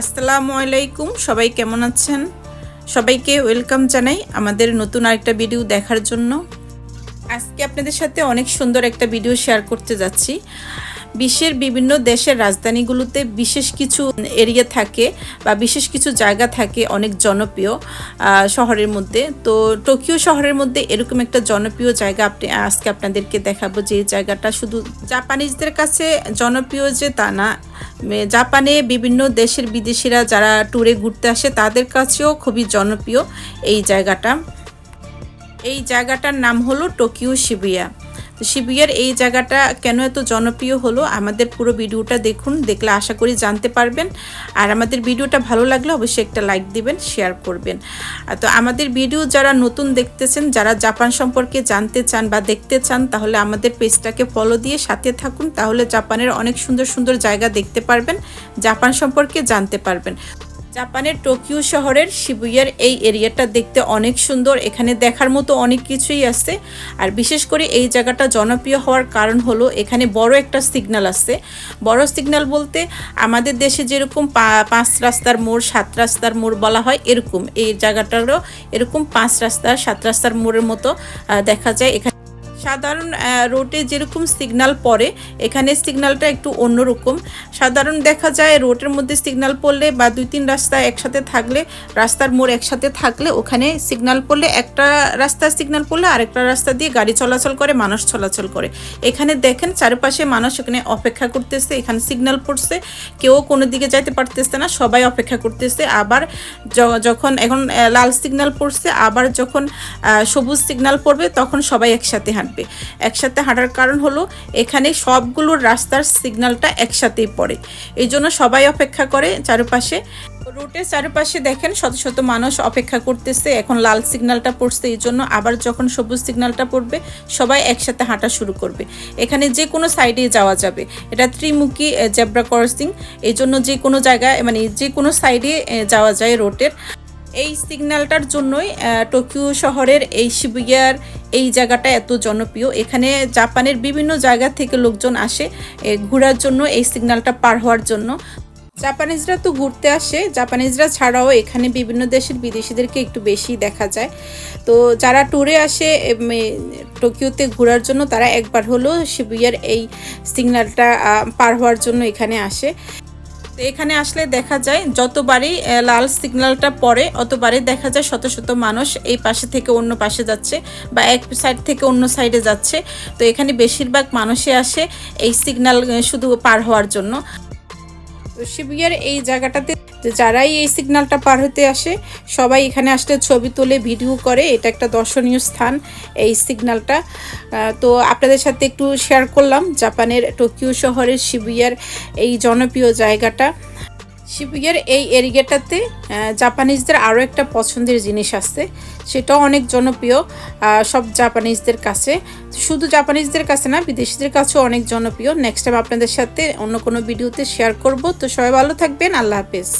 আসসালামু আলাইকুম, সবাই কেমন আছেন? সবাইকে ওয়েলকাম জানাই আমাদের নতুন আরেকটা ভিডিও দেখার জন্য। আজকে আপনাদের সাথে অনেক সুন্দর একটা ভিডিও শেয়ার করতে যাচ্ছি। বিশ্বের বিভিন্ন দেশের রাজধানীগুলোতে বিশেষ কিছু এরিয়া থাকে বা বিশেষ কিছু জায়গা থাকে অনেক জনপ্রিয় শহরের মধ্যে। তো টোকিও শহরের মধ্যে এরকম একটা জনপ্রিয় জায়গা আপনি, আজকে আপনাদেরকে দেখাবো যে জায়গাটা শুধু জাপানিজদের কাছে জনপ্রিয় যে তা না জাপানে বিভিন্ন দেশের বিদেশিরা যারা ট্যুরে ঘুরতে আসে তাদের কাছেও খুবই জনপ্রিয় এই জায়গাটা। এই জায়গাটার নাম হলো টোকিও শিবিয়া। তো শিবিয়ার এই জায়গাটা কেন এত জনপ্রিয় হলো? আমাদের পুরো ভিডিওটা দেখুন, দেখলে আশা করি জানতে পারবেন। আর আমাদের ভিডিওটা ভালো লাগলে অবশ্যই একটা লাইক দিবেন, শেয়ার করবেন। তো আমাদের ভিডিও যারা নতুন দেখতেছেন, যারা জাপান সম্পর্কে জানতে চান বা দেখতে চান, তাহলে আমাদের পেজটাকে ফলো দিয়ে সাথে থাকুন। তাহলে জাপানের অনেক সুন্দর সুন্দর জায়গা দেখতে পারবেন, জাপান সম্পর্কে জানতে পারবেন। জাপানের টোকিও শহরের শিবুয়ার এই এরিয়াটা দেখতে অনেক সুন্দর। এখানে দেখার মতো অনেক কিছুই আছে। আর বিশেষ করে এই জায়গাটা জনপ্রিয় হওয়ার কারণ হলো, এখানে বড় একটা সিগনাল আছে। বড় সিগনাল বলতে আমাদের দেশে যেরকম পাঁচ রাস্তার মোড়, সাত রাস্তার মোড় বলা হয়, এরকম। এই জায়গাটারও এরকম পাঁচ রাস্তার সাত রাস্তার মোড়ের মতো দেখা যায়। এখানে সাধারণ রোডে যেরকম সিগনাল পড়ে, এখানে সিগনালটা একটু অন্যরকম। সাধারণ দেখা যায় রোডের মধ্যে সিগনাল পড়লে বা দুই তিন রাস্তা একসাথে থাকলে, রাস্তার মোড় একসাথে থাকলে ওখানে সিগনাল পড়লে একটা রাস্তার সিগনাল পড়লে আরেকটা রাস্তা দিয়ে গাড়ি চলাচল করে, মানুষ চলাচল করে। এখানে দেখেন চারপাশে মানুষ এখানে অপেক্ষা করতেছে, এখানে সিগনাল পড়ছে, কেউ কোনো দিকে যাইতে পারতেছে না, সবাই অপেক্ষা করতেছে। আবার যখন এখন লাল সিগনাল পড়ছে, আবার যখন সবুজ সিগনাল পড়বে, তখন সবাই একসাথে হাঁটবে একসাথে হাঁটার কারণ হলো, এখানে সবগুলো রাস্তার সিগন্যালটা একসাথেই পড়ে। এই জন্য সবাই অপেক্ষা করে চারপাশে। রুটের চারপাশে দেখেন শত শত মানুষ অপেক্ষা করতেছে, এখন লাল সিগন্যালটা পড়ছে, এই জন্য আবার যখন সবুজ সিগন্যালটা পড়বে, সবাই একসাথে হাঁটা শুরু করবে। এখানে যে কোনো সাইডে যাওয়া যাবে। এটা ত্রিমুখী জেব্রা ক্রসিং, এই জন্য যে কোনো জায়গায় মানে যে কোনো সাইডে যাওয়া যায় রোডের এই সিগন্যালটার জন্যই টোকিও শহরের এই শিবুয়ার এই জায়গাটা এত জনপ্রিয়। এখানে জাপানের বিভিন্ন জায়গা থেকে লোকজন আসে ঘোরার জন্য এই সিগন্যালটা পার হওয়ার জন্য। জাপানিজরা তো ঘুরতে আসে, জাপানিজরা ছাড়াও এখানে বিভিন্ন দেশের বিদেশিদেরকে একটু বেশি দেখা যায়। তো যারা ট্যুরে আসে টোকিওতে ঘোরার জন্য, তারা একবার হলো শিবুয়ার এই সিগন্যালটা পার হওয়ার জন্য এখানে আসে। তো এখানে আসলে দেখা যায় যতবারই লাল সিগন্যালটা পড়ে, অতবারই দেখা যায় শত শত মানুষ এই পাশে থেকে অন্য পাশে যাচ্ছে বা এক সাইড থেকে অন্য সাইডে যাচ্ছে। তো এখানে বেশিরভাগ মানুষে আসে এই সিগন্যাল শুধু পার হওয়ার জন্য। তো শিবিয়ার এই জায়গাটাতে যারাই এই সিগনালটা পার হতে আসে, সবাই এখানে আসলে ছবি তোলে ভিডিও করে। এটা একটা দর্শনীয় স্থান এই সিগনালটা তো আপনাদের সাথে একটু শেয়ার করলাম, জাপানের টোকিও শহরের শিবিয়ার এই জনপ্রিয় জায়গাটা। শিবিয়ার এই এরিগেটাতে জাপানিজদের আরও একটা পছন্দের জিনিস আছে। সেটাও অনেক জনপ্রিয় সব জাপানিজদের কাছে। শুধু জাপানিজদের কাছে না, বিদেশিদের কাছেও অনেক জনপ্রিয়। নেক্সট টাইম আপনাদের সাথে অন্য কোনো ভিডিওতে শেয়ার করব। তো সবাই ভালো থাকবেন, আল্লাহ হাফেজ।